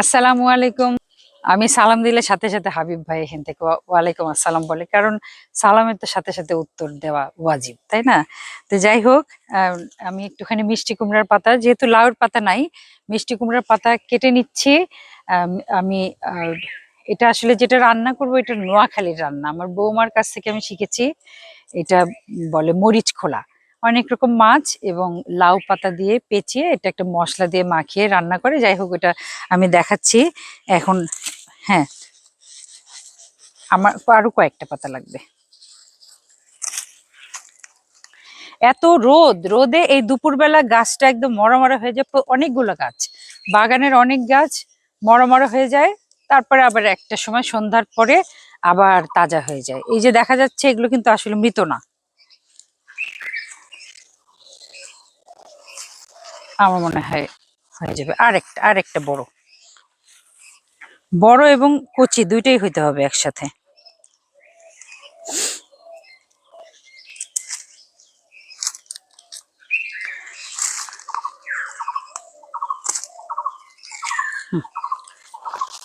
আসসালামু আলাইকুম। আমি সালাম দিলে সাথে সাথে হাবিব ভাই এখান থেকে ওয়ালাইকুম আসসালাম বলে, কারণ সালামের তো সাথে সাথে উত্তর দেওয়া ওয়াজিব, তাই না? তো যাই হোক, আমি একটুখানি মিষ্টি কুমড়ার পাতা, যেহেতু লাউর পাতা নাই, মিষ্টি কুমড়ার পাতা কেটে নিচ্ছি। আমি এটা আসলে যেটা রান্না করব, এটা নোয়াখালীর রান্না। আমার বৌমার কাছ থেকে আমি শিখেছি, এটা বলে মরিচ খোলা। অনেক রকম মাছ এবং লাউ পাতা দিয়ে পেঁচিয়ে এটা একটা মশলা দিয়ে মাখিয়ে রান্না করে। যাই হোক এটা আমি দেখাচ্ছি। এখন হ্যাঁ। আমার আরও কয়েকটা পাতা লাগবে। এত রোদ! রোদে এই দুপুরবেলা গাছটা একদম মরা হয়ে যায়। অনেকগুলো গাছ। বাগানের অনেক গাছ মরা হয়ে যায়। তারপরে আবার একটা সময় সন্ধ্যার পরে আবার তাজা হয়ে যায়। এই যে দেখা যাচ্ছে, এগুলো কিন্তু আসলে মৃত না। আমার মনে হয় হয়ে যাবে। আরেকটা আরেকটা বড়। বড় এবং কচি দুইটাই হইতে হবে একসাথে।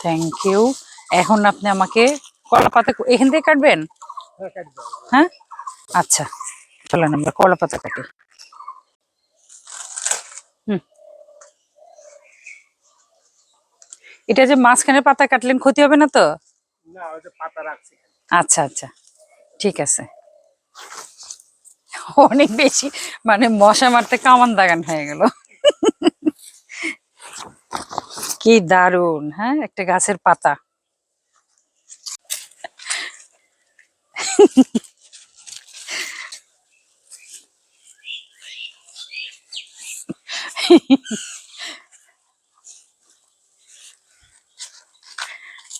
থ্যাংক ইউ এখন আপনি আমাকে কলা পাতা এখান থেকে কাটবেন? হ্যাঁ আচ্ছা চলেন আমরা কলা পাতা কাটি। এটা যে মাঝখানে পাতা কাটলেন ক্ষতি হবে না তো? আচ্ছা আচ্ছা। ঠিক আছে। অনেক বেশি মানে মশা মারতে কামান দাগান হয়ে গেল। কি দারুণ হ্যাঁ? একটা গাছের পাতা।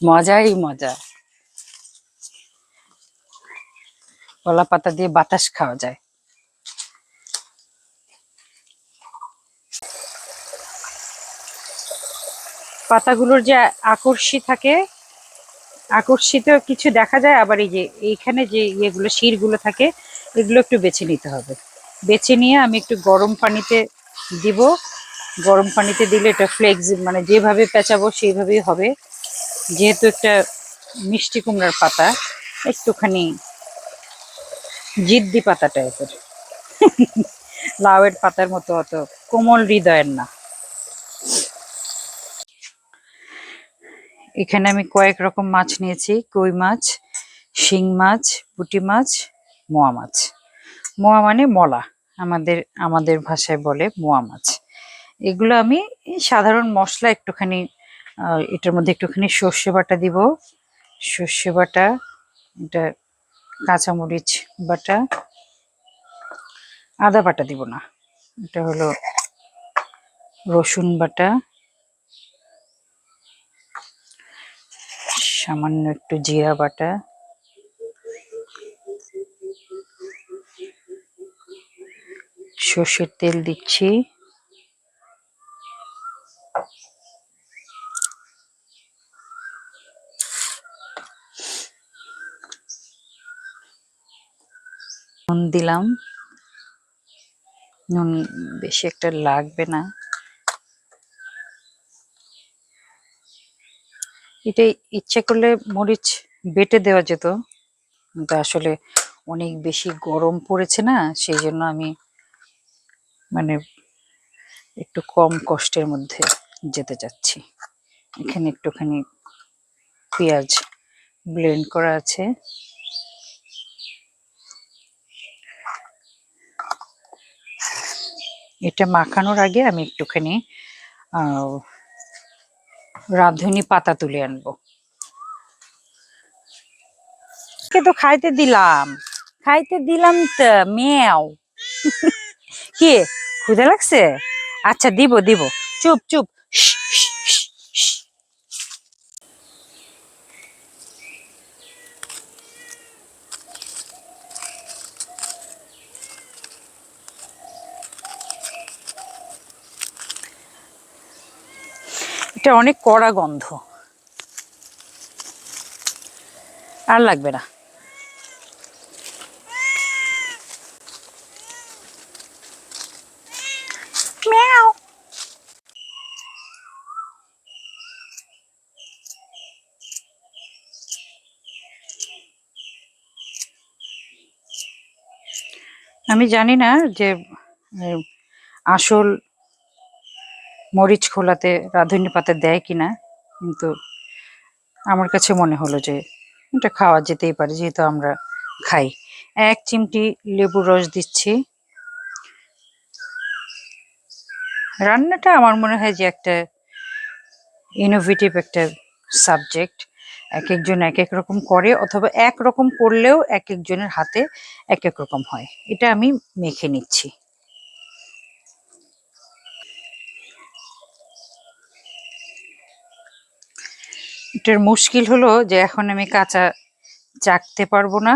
মজাই মজা। কলা পাতা দিয়ে বাতাস খাওয়া যায়। পাতাগুলোর যে আকর্ষি থাকে আকর্ষিত কিছু দেখা যায়, আবার এই যে এইখানে যে ইয়েগুলো, শিরগুলো থাকে, এগুলো একটু বেছে নিতে হবে। বেছে নিয়ে আমি একটু গরম পানিতে দিব। গরম পানিতে দিলে এটা ফ্লেক্স মানে যেভাবে পেঁচাবো সেইভাবেই হবে। যেহেতু একটা মিষ্টি কুমড়ার পাতা, একটুখানি জিদ্দি পাতা টাইপের লাউয়ের পাতার মতো অত কোমল হৃদয়ের না। এখানে আমি কয়েক রকম মাছ নিয়েছি, কই মাছ, শিং মাছ, পুঁটি মাছ, মোয়া মাছ। মোয়া মানে মলা, আমাদের আমাদের ভাষায় বলে মোয়া মাছ। এগুলো আমি সাধারণ মশলা একটুখানি আহ, এটার মধ্যে একটুখানি সর্ষে বাটা দিব। সর্ষে বাটা এটা কাঁচামরিচ বাটা আদা বাটা দিব না। এটা হলো রসুন বাটা। সামান্য একটু জিরা বাটা। সর্ষের তেল দিচ্ছি। নুন দিলাম। নুন বেশি একটা লাগবে না। এটা ইচ্ছে করলে মরিচ বেটে দেওয়া যেত। কিন্তু আসলে অনেক বেশি গরম পড়েছে না, সেই জন্য আমি মানে একটু কম কষ্টের মধ্যে যেতে চাচ্ছি। এখানে একটুখানি পেঁয়াজ ব্লেন্ড করা আছে। এটা মাখানোর আগে আমি একটুখানি রাঁধুনি পাতা তুলে আনব। তো খাইতে দিলাম খাইতে দিলাম তো, মেয়াও। কে খুদা লাগছে? আচ্ছা দিব দিব। চুপ চুপ। এটা অনেক কড়া গন্ধ। আর লাগবে না। আমি জানি না যে আসল মরিচ খোলাতে রাঁধুনি পাতে দেয় কিনা, কিন্তু আমার কাছে মনে হলো যে এটা খাওয়া যেতেই পারে, যেহেতু আমরা খাই। এক চিমটি লেবুর রস দিচ্ছি। রান্নাটা আমার মনে হয় যে একটা ইনোভেটিভ একটা সাবজেক্ট এক একজন এক এক রকম করে, অথবা এক রকম করলেও এক একজনের হাতে এক এক রকম হয়। এটা আমি মেখে নিচ্ছি। এটার মুশকিল হলো যে এখন আমি কাঁচা চাকতে পারব না।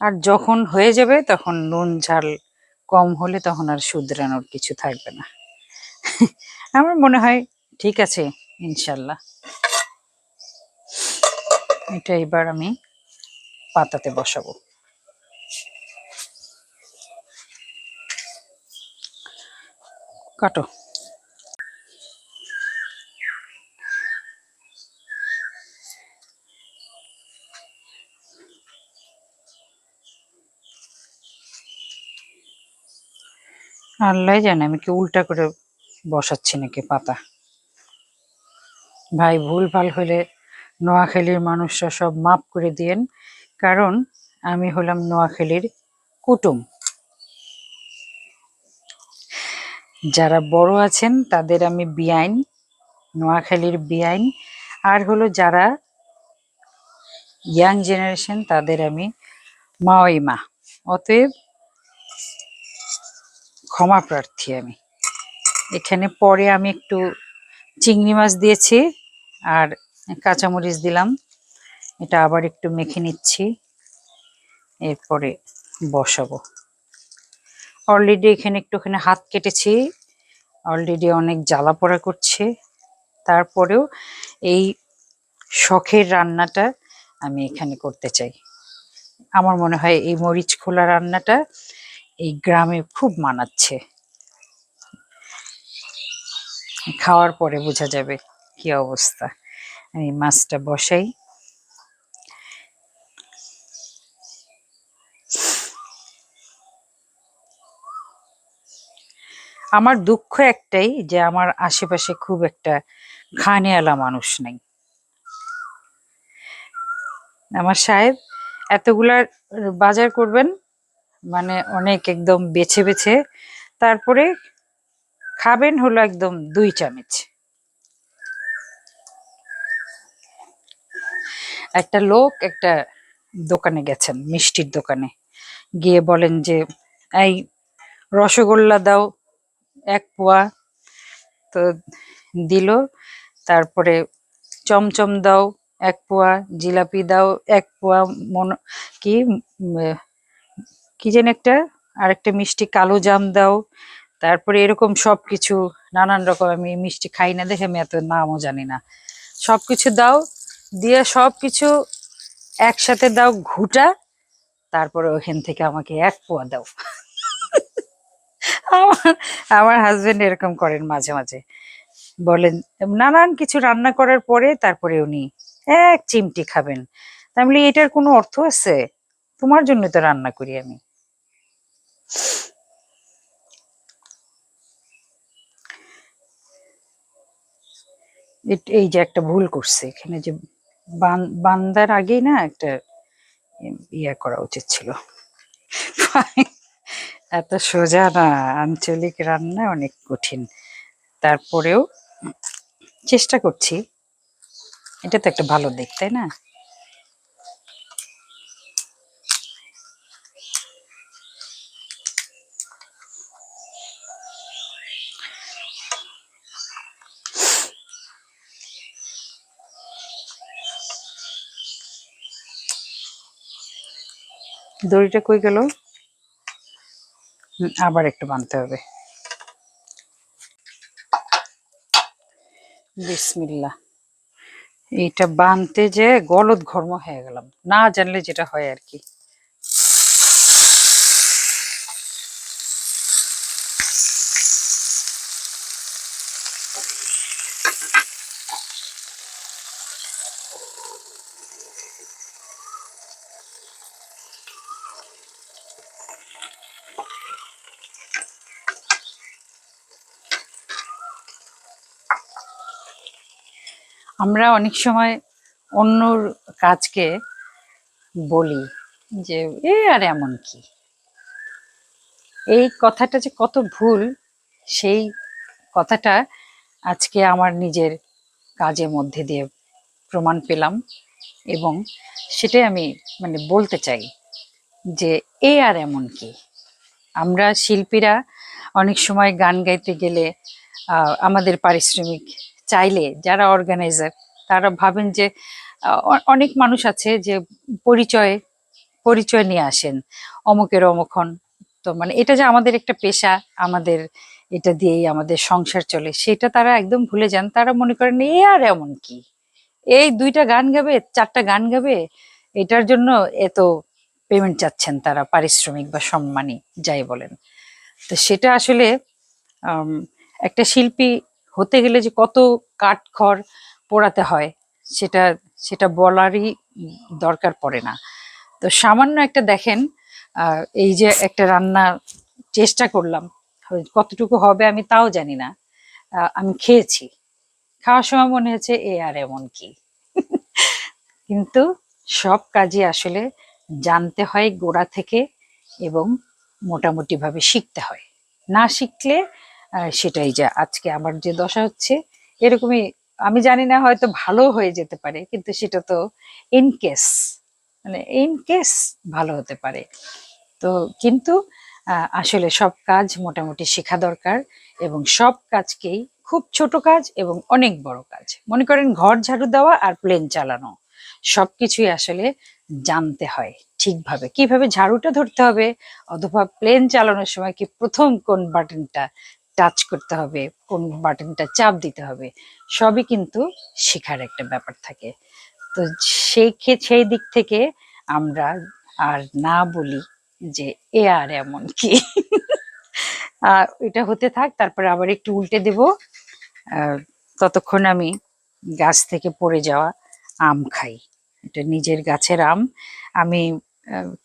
আর যখন হয়ে যাবে তখন নুন, ঝাল কম হলে তখন আর শুধরানোর কিছু থাকবে না। আমার মনে হয় ঠিক আছে, ইনশাল্লাহ। এটা এবার আমি পাতাতে বসাবো। কাটো। আল্লাহ জানে, আমি কি উল্টা করে বসাচ্ছি নাকি পাতা? ভাই, ভুল ভালো হলে নোয়াখালীর মানুষরা সব মাফ করে দিয়েন, কারণ আমি হলাম নোয়াখালীর কুটুম। যারা বড় আছেন, তাদের আমি বিআইন, নোয়াখালীর বিআইন। আর হলো যারা ইয়াং জেনারেশন, তাদের আমি মাওয়াই মা অতএব ক্ষমা প্রার্থী আমি। এখানে পরে আমি একটু চিংড়ি মাছ দিয়েছি আর কাঁচামরিচ দিলাম। এটা আবার একটু মেখে নিচ্ছি। এরপরে বসাবো। অলরেডি এখানে একটুখানি হাত কেটেছি। অলরেডি অনেক জ্বালা পোড়া করছে। তারপরেও এই শখের রান্নাটা আমি এখানে করতে চাই। আমার মনে হয় এই মরিচ খোলা রান্নাটা এই গ্রামে খুব মানাচ্ছে। খাওয়ার পরে বোঝা যাবে কি অবস্থা। আমি মাছটা বসাই। আমার দুঃখ একটাই যে আমার আশেপাশে খুব একটা খানেওয়ালা মানুষ নেই। আমার সাহেব, এতগুলা বাজার করবেন? মানে অনেক একদম বেছে বেছে। তারপরে খাবেন হলো একদম দুই চামচ। একটা লোক একটা দোকানে গেছেন, মিষ্টির দোকানে। গিয়ে বলেন যে, এই রসগোল্লা দাও এক পোয়া। তো দিল। তারপরে চমচম দাও এক পোয়া, জিলাপি দাও এক পোয়া, মন কি কি যেন একটা আর একটা মিষ্টি কালো জাম দাও। তারপরে এরকম সবকিছু, নানান রকম, আমি মিষ্টি খাই না, দেখে আমি এত নামও জানি না। সবকিছু দাও, দিয়ে সবকিছু একসাথে দাও ঘুটা, তারপরে ওখান থেকে আমাকে এক পোয়া দাও। আমার আমার হাজবেন্ড এরকম করেন মাঝে মাঝে। বলেন, নানান কিছু রান্না করার পরে তারপরে উনি এক চিমটি খাবেন। তাই আমি এটার কোনো অর্থ আছে? তোমার জন্য তো রান্না করি আমি। এই যে একটা ভুল করছে, এখানে যে বান্দার আগেই না একটা ইয়ে করা উচিত ছিল। এত সোজা না, আঞ্চলিক রান্না অনেক কঠিন। তারপরেও চেষ্টা করছি। এটা তো একটা ভালো দিক, তাই না? দড়িটা কই গেল? আবার একটু বানতে হবে। বিসমিল্লা এইটা বানতে যে গলদ ঘর্ম হয়ে গেলাম। না জানলে যেটা হয় আর কি। আমরা অনেক সময় অন্যর কাজকে বলি যে, এ আর এমন কি? এই কথাটা যে কত ভুল, সেই কথাটা আজকে আমার নিজের কাজের মধ্যে দিয়ে প্রমাণ পেলাম এবং সেটাই আমি মানে বলতে চাই যে, এ আর এমন কি? আমরা শিল্পীরা অনেক সময় গান গাইতে গেলে আমাদের পারিশ্রমিক চাইলে যারা অর্গানাইজার তারা ভাবেন যে অনেক মানুষ আছে যে পরিচয় পরিচয় নিয়ে আসেন। অমুকের অমুখন। তো মানে এটা যে আমাদের একটা পেশা, আমাদের এটা দিয়েই আমাদের সংসার চলে, সেটা তারা একদম ভুলে যান। তারা মনে করেন, এ আর এমন কি? এই দুইটা গান গাবে, চারটা গান গাবে, এটার জন্য এত পেমেন্ট চাচ্ছেন তারা, পারিশ্রমিক বা সম্মানী, যাই বলেন। তো সেটা আসলে একটা শিল্পী হতে গেলে যে কত কাঠ খড় পোড়াতে হয়, সেটা সেটা বলারই দরকার পড়ে না। তো সামান্য একটা দেখেন এই যে একটা রান্না চেষ্টা করলাম কতটুকু হবে আমি তাও জানি না। আমি খেয়েছি। খাওয়ার সময় মনে হচ্ছে এ আর এমন কি? কিন্তু সব কাজই আসলে জানতে হয় গোড়া থেকে এবং মোটামুটিভাবে শিখতে হয়। না শিখলে সেটাই যা আজকে আমার যে দশা হচ্ছে, এরকমই আমি জানি না হয়তো ভালো হয়ে যেতে পারে, কিন্তু সেটা তো ইন কেস মানে ইন কেস ভালো হতে পারে। তো কিন্তু আসলে সব কাজ মোটামুটি শেখা দরকার এবং সব কাজকেই খুব ছোট কাজ এবং অনেক বড় কাজ। মনে করেন ঘর ঝাড়ু দেওয়া আর প্লেন চালানো, সবকিছুই আসলে জানতে হয় ঠিকভাবে। কীভাবে ঝাড়ুটা ধরতে হবে, অথবা প্লেন চালানোর সময় কি প্রথম কোন বাটনটা টাচ করতে হবে কোন বাটনটা চাপ দিতে হবে সবই কিন্তু শেখার একটা ব্যাপার থাকে। তো সেই সেই দিক থেকে আমরা আর না বলি যে এ আর এমন কি। আহ, এটা হতে থাক তারপরে আবার একটু উল্টে দেব। ততক্ষণ আমি গাছ থেকে পড়ে যাওয়া আম খাই। এটা নিজের গাছের আম। আমি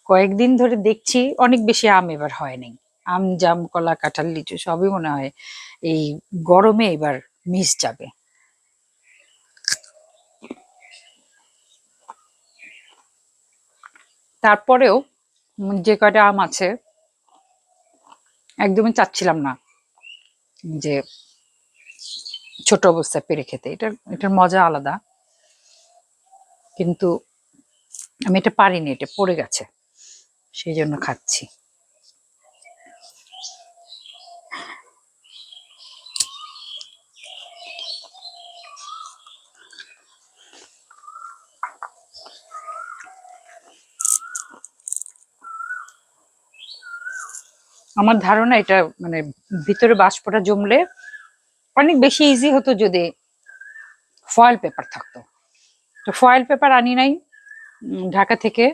কয়েকদিন ধরে দেখছি অনেক বেশি আম এবার হয় নাই। আম, জাম, কলা, কাঁঠাল, লিচু সবই মনে হয় এই গরমে এবার মিস যাবে। তারপরেও যে কয়টা আম আছে, একদমই চাচ্ছিলাম না যে ছোট অবস্থায় পেরে খেতে। এটার এটার মজা আলাদা। কিন্তু আমি এটা পারিনি, এটা পড়ে গেছে। সেই জন্য খাচ্ছি। আমার ধারণা এটা মানে ভিতরে বাষ্পটা জমলে অনেক বেশি ইজি হতো যদি ফয়েল পেপার থাকতো। তো ফয়েল পেপার আনি নাই ঢাকা থেকে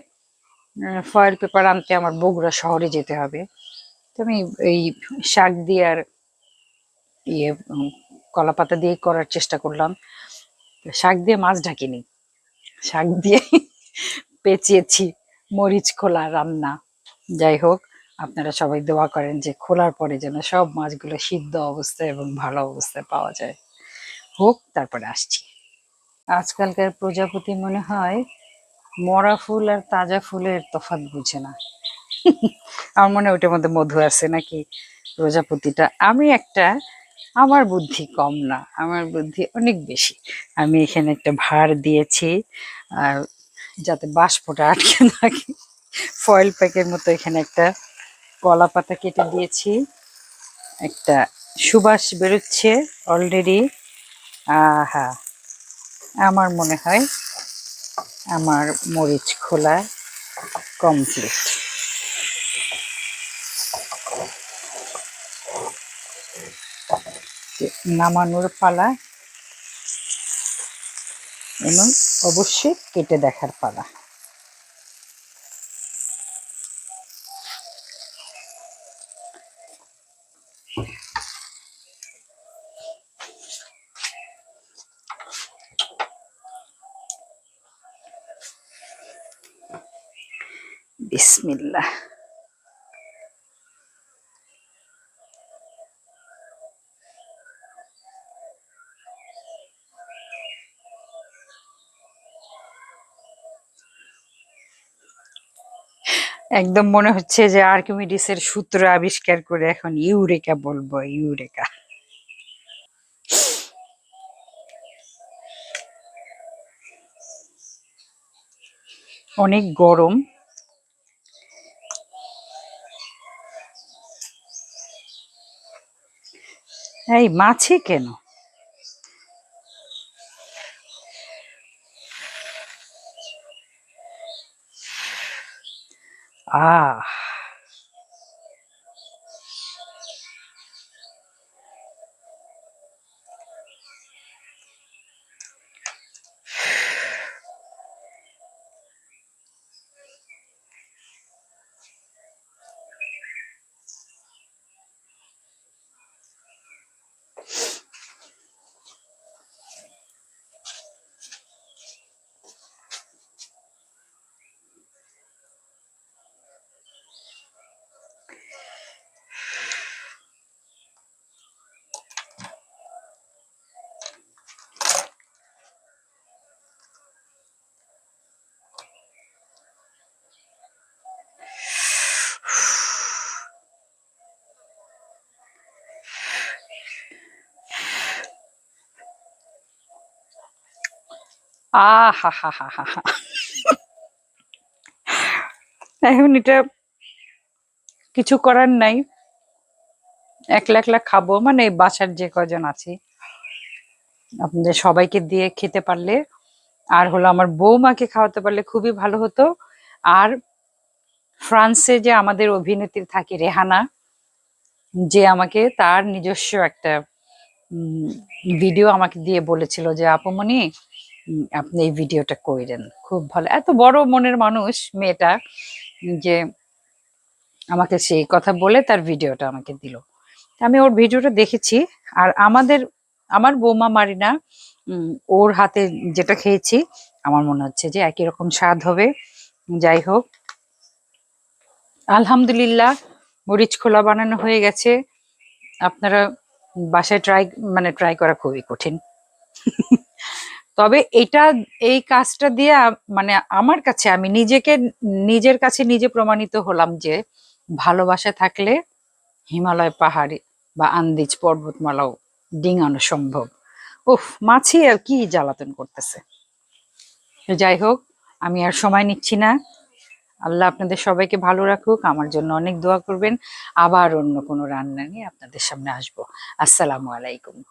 ফয়েল পেপার আনতে আমার বগুড়া শহরে যেতে হবে। তো আমি এই শাক দিয়ে আর ইয়ে কলা পাতা দিয়ে করার চেষ্টা করলাম। শাক দিয়ে মাছ ঢাকিনি। শাক দিয়ে পেঁচিয়েছি, মরিচ খোলা রান্না। যাই হোক আপনারা সবাই দোয়া করেন যে খোলার পরে যেন সব মাছগুলো সিদ্ধ অবস্থায় এবং ভালো অবস্থায় পাওয়া যায়। হোক, তারপরে আসছি। আজকালকার প্রজাপতি মনে হয় মরা ফুল আর তাজা ফুলের তফাৎ বুঝে না। আমার মনে হয় ওটার মধ্যে মধু আছে নাকি? প্রজাপতিটা আমি একটা, আমার বুদ্ধি কম না, আমার বুদ্ধি অনেক বেশি। আমি এখানে একটা ভার দিয়েছি, আর যাতে বাষ্পটা আটকে থাকে ফয়েল প্যাকের মতো এখানে একটা কলা পাতা কেটে দিয়েছি। একটা সুবাস বেরোচ্ছে অলরেডি আহা, আমার মনে হয় আমার মরিচ খোলা কমপ্লিট নামানোর পালা। এবং অবশ্যই কেটে দেখার পালা। বিসমিল্লা একদম মনে হচ্ছে যে আর্কিমিডিসের সূত্র আবিষ্কার করে এখন ইউরেকা বলব, ইউরেকা। অনেক গরম। এই মাছি কেন? আহ আহ হা হা হা হা। এখন এটা কিছু করার নাই। একলা একলা খাব মানে বাসার যে কজন আছি। আপনাদের সবাইকে দিয়ে খেতে পারলে, আর হলো আমার বৌমাকে খাওয়াতে পারলে খুবই ভালো হতো। আর ফ্রান্সে যে আমাদের অভিনেত্রী থাকে রেহানা, যে আমাকে তার নিজস্ব একটা ভিডিও আমাকে দিয়ে বলেছিল যে আপুমনি আপনি এই ভিডিওটা কইরেন। খুব ভালো। এত বড় মনের মানুষ মেয়েটা যে আমাকে সেই কথা বলে তার ভিডিওটা আমাকে দিল। আমি ওর ভিডিওটা দেখেছি আর আমাদের, আমার বৌমা মারিনা ওর হাতে যেটা খেয়েছি, আমার মনে হচ্ছে যে একই রকম স্বাদ হবে। যাই হোক, আলহামদুলিল্লাহ, মরিচ খোলা বানানো হয়ে গেছে। আপনারা বাসায় ট্রাই মানে ট্রাই করা খুবই কঠিন। তবে এটা, এই কাজটা দিয়ে মানে আমার কাছে, আমি নিজেকে, নিজের কাছে নিজে প্রমাণিত হলাম যে ভালোবাসা থাকলে হিমালয় পাহাড়ে বা আন্দিজ পর্বতমালাও ডিঙানো সম্ভব। উফ, মাছি আর কি জ্বালাতন করতেছে। যাই হোক, আমি আর সময় নিচ্ছি না। আল্লাহ আপনাদের সবাইকে ভালো রাখুক, আমার জন্য অনেক দোয়া করবেন। আবার অন্য কোনো রান্না নিয়ে আপনাদের সামনে আসব। আসসালামু আলাইকুম।